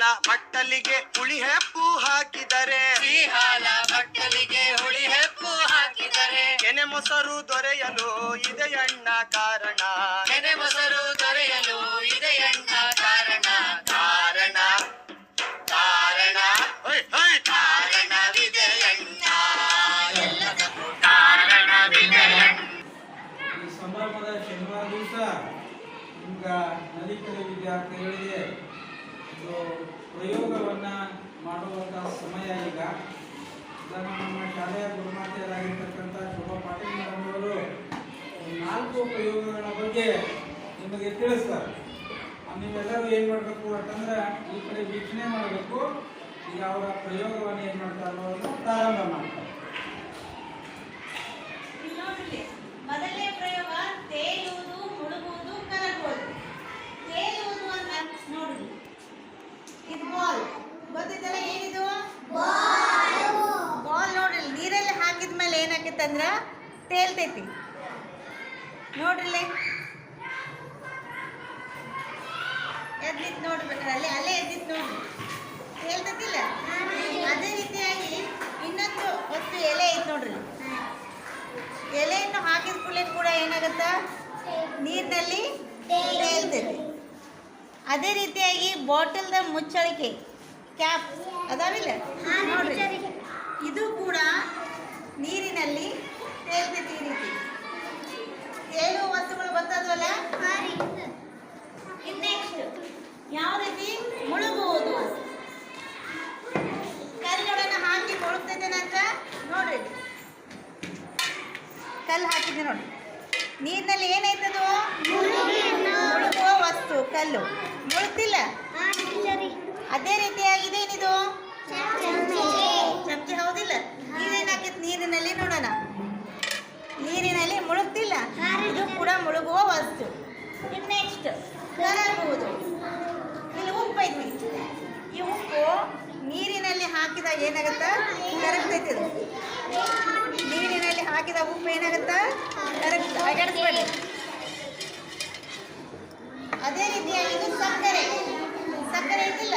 ಬಟ್ಟಲಿಗೆ ಹುಳಿ ಹೆಪ್ಪು ಹಾಕಿದರೆ. ಶ್ರೀಹಾಲ ಬಟ್ಟಲಿಗೆ ಹುಳಿ ಹೆಪ್ಪು ಹಾಕಿದರೆ. ಕೆನೆ ಮೊಸರು ದೊರೆಯಲು ಇದೆಯಣ್ಣ ಕಾರಣ. ಕೆನೆ ಮೊಸರು ದೊರೆಯಲು ಇದೆಯಣ್ಣ ಕಾರಣ. ಕಾರಣ ಕಾರಣ. ಕಾರಣವಿದೆಯಣ್ಣ ಈ ಸಂಭ್ರಮದ ಶನಿವಾರ ದಿವಸ ನಿಮ್ಗ ನದಿ ಕಡೆ ವಿದ್ಯಾರ್ಥಿಗಳಿಗೆ ಪ್ರಯೋಗವನ್ನು ಮಾಡುವಂಥ ಸಮಯ ಈಗ. ಇದನ್ನು ನಮ್ಮ ಶಾಲೆಯ ಗುರುಮಾತೆಯರಾಗಿರ್ತಕ್ಕಂಥ ಶೋಭಾ ಪಾಟೀಲ್ ಮೇಡಮ್ ಅವರು ನಾಲ್ಕು ಪ್ರಯೋಗಗಳ ಬಗ್ಗೆ ನಿಮಗೆ ತಿಳಿಸ್ತಾರೆ. ನೀವೆಲ್ಲರೂ ಏನು ಮಾಡಬೇಕು ಅಂತಂದ್ರೆ ಈ ಕಡೆ ವೀಕ್ಷಣೆ ಮಾಡಬೇಕು. ಈಗ ಅವರ ಪ್ರಯೋಗವನ್ನು ಏನು ಮಾಡ್ತಾರೋ ಪ್ರಾರಂಭ ಮಾಡ್ತಾರೆ ನೋಡ್ರಿ ಮೊದಲನೇ ಪ್ರಯೋಗ ತೇಲುವುದು ಮುಳುಗುವುದು ಕರಗುವುದು ತೇಲುವುದು ಅಂತ ನೋಡ್ರಿ ಇದು ಬಾಲ್ ಗೊತ್ತಿದ್ದಲ್ಲ ಏನಿದು ಬಾಲ್ ನೋಡ್ರಿ ನೀರಲ್ಲಿ ಹಾಕಿದ ಮೇಲೆ ಏನಾಕೈತೆ ಅಂದ್ರ ತೇಲ್ತೈತಿ ನೋಡ್ರಿ ಎದ್ದಿತ್ತು ನೋಡ್ಬೇಕ್ರೆ, ಅಲ್ಲೇ ಅಲ್ಲೇ ಎದ್ದಿತ್ತು ನೋಡ್ರಿ. ತೇಲ್ತೈತಿಲ್ಲ ಅದೇ ರೀತಿಯಾಗಿ ಇನ್ನೊಂದು ಒತ್ತು ಎಲೆ ಐತಿ ನೋಡ್ರಿ. ಎಲೆಯನ್ನು ಹಾಕಿದ ಕೂಡಲೇ ಕೂಡ ಏನಾಗತ್ತ? ನೀರಿನಲ್ಲಿ ತೇಲ್ತೈತಿ ಅದೇ ರೀತಿಯಾಗಿ ಬಾಟಲ್ದ ಮುಚ್ಚಳಿಕೆ, ಕ್ಯಾಪ್ ಅದಾವಿಲ್ಲ? ನೋಡ್ರಿ ಇದು ಕೂಡ ನೀರಿನಲ್ಲಿ ತೇಲ್ತೈತಿ ಈ ರೀತಿ ತೇಲುವ ವಸ್ತುಗಳು ಗೊತ್ತಾದ್ವಲ್ಲ ನೆಕ್ಸ್ಟ್ ಯಾವ ರೀತಿ? ಮುಳುಗುವುದು. ಕಲ್ಲುಗಳನ್ನು ಹಾಕಿ ಮುಳುಗ್ತೈತೇನಂತ ನೋಡ್ರಿ. ಕಲ್ಲು ಹಾಕಿದ್ದೆ ನೋಡಿ ನೀರಿನಲ್ಲಿ ಏನಾಯ್ತದು ಮುಳುಗುವ ವಸ್ತು ಕಲ್ಲು. ಮುಳುಗ್ತಿಲ್ಲ? ಅದೇ ರೀತಿಯಾಗಿದೆ ಏನಿದು? ಚಮಚೆ. ಹೌದಿಲ್ಲ? ನೀರೇನ್ ಹಾಕಿತ್ ನೀರಿನಲ್ಲಿ ನೋಡೋಣ. ನೀರಿನಲ್ಲಿ ಮುಳುಗ್ತಿಲ್ಲ? ಇದು ಕೂಡ ಮುಳುಗುವ ವಸ್ತು. ನೆಕ್ಸ್ಟ್ ಕರಗುವುದು ಇಲ್ಲಿ ಉಪ್ಪು ಐತಿ ಈ ಉಪ್ಪು ನೀರಿನಲ್ಲಿ ಹಾಕಿದಾಗ ಏನಾಗುತ್ತ? ಕರಗ್ತೈತಿ ಅದು ನೀರಿನಲ್ಲಿ ಹಾಕಿದ ಉಪ್ಪು ಏನಾಗುತ್ತೆ? ಕರಗ್ತದೆ ಅಗಾಡಿಸ್ಬೇಡಿ. ಅದೇ ರೀತಿಯಾಗಿ ಇದು ಸಕ್ಕರೆ. ಸಕ್ಕರೆ ಇದಿಲ್ಲ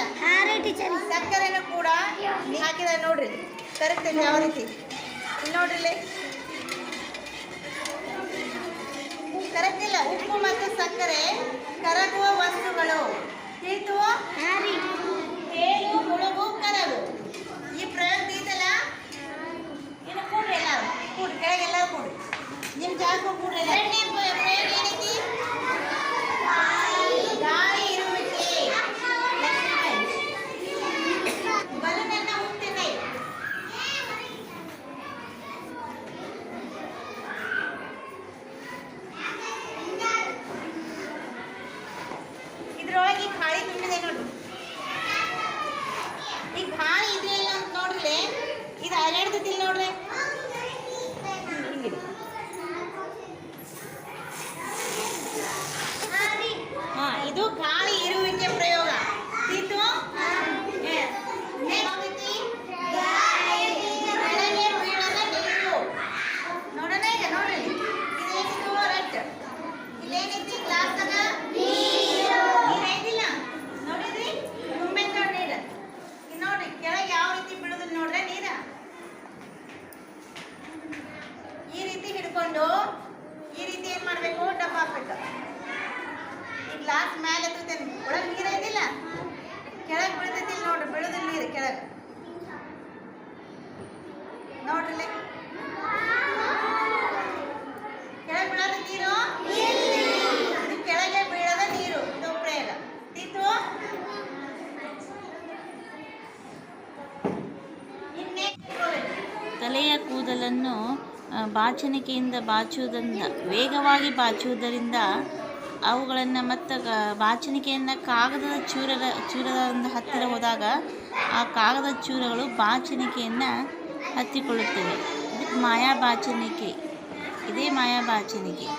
ಸಕ್ಕರೆನೂ ಕೂಡ ಹಾಕಿದ ನೋಡ್ರಿ. ಕರಗ್ತೈತಿ ಯಾವ ರೀತಿ? ನೋಡ್ರಿ ಇಲ್ಲಿ. ಕರಗ್ತಿಲ್ಲ. ಉಪ್ಪು ಮತ್ತು ಸಕ್ಕರೆ. ಇದ್ರೊಳಗೆ ಈ ಗಾಳಿ ತುಂಬಿದೆ ನೋಡ್ರಿ ಈ ಗಾಳಿ ಇದೆ ಇಲ್ಲ ಅಂತ ನೋಡ್ರಿ ಇದು ಅಲ್ಲಾಡ್ತೈತಿ ನೋಡ್ರಿ ಹಿಂಗಿದೆ ಹಾ ಇದು ಗಾಳಿ ಇರುವಿಕೆ ಪ್ರಯೋಗ ಇದು ಕೆಳಗೆ ಬೀಳದ ನೀರು ನೋಡೋಣ ಈಗ ನೋಡ್ರಿ ಇದೇನಿದು ರಟ್ ಇಲ್ಲೇನೈತಿ ಗ್ಲಾಸ್ದಾಗ ನೀರು ಐತಿಲ್ಲ ನೋಡಿದ್ರಿ ತುಂಬೆ ನೋಡಿ ನೀರು ಇಲ್ಲಿ ನೋಡ್ರಿ ಕೆಳಗೆ ಯಾವ ರೀತಿ ಬೀಳುದಿಲ್ಲ ನೋಡ್ರೆ ನೀರ ಈ ರೀತಿ ಹಿಡ್ಕೊಂಡು ಈ ರೀತಿ ಏನ್ ಮಾಡ್ಬೇಕು ಡಬ್ಬ ಹಾಕ್ಬೇಕು ಗ್ಲಾಸ್ ಮೇಲೆ ಎತ್ತುತ್ತೇನೆ ಒಳಗೆ ನೀರು ಕೆಳಗೆ ಬೀಳ್ತೈತಿ ನೋಡ್ರಿ ಬೀಳುದಿಲ್ಲ ನೀರು ಕೆಳಗೆ. ನೋಡ್ರಿ. ಕೆಳಗೆ ಬೀಳದ ನೀರು? ಇದು ಕೆಳಗೆ ಬೀಳದ ನೀರು. ಇದು ಪ್ರಯೋಗ ತಿತ್ತು ತಲೆಯ ಕೂದಲನ್ನು ಬಾಚಣಿಕೆಯಿಂದ ಬಾಚುವುದರಿಂದ ವೇಗವಾಗಿ ಬಾಚುವುದರಿಂದ ಅವುಗಳನ್ನು ಮತ್ತು ಬಾಚಣಿಕೆಯನ್ನು ಕಾಗದದ ಚೂರದ ಚೂರದ ಒಂದು ಹತ್ತಿರ ಹೋದಾಗ ಆ ಕಾಗದ ಚೂರಗಳು ಬಾಚಣಿಕೆಯನ್ನು ಹತ್ತಿಕೊಳ್ಳುತ್ತವೆ. ಇದಕ್ಕೆ ಮಾಯಾ ಬಾಚಣಿಕೆ ಇದೇ ಮಾಯಾ ಬಾಚಣಿಕೆ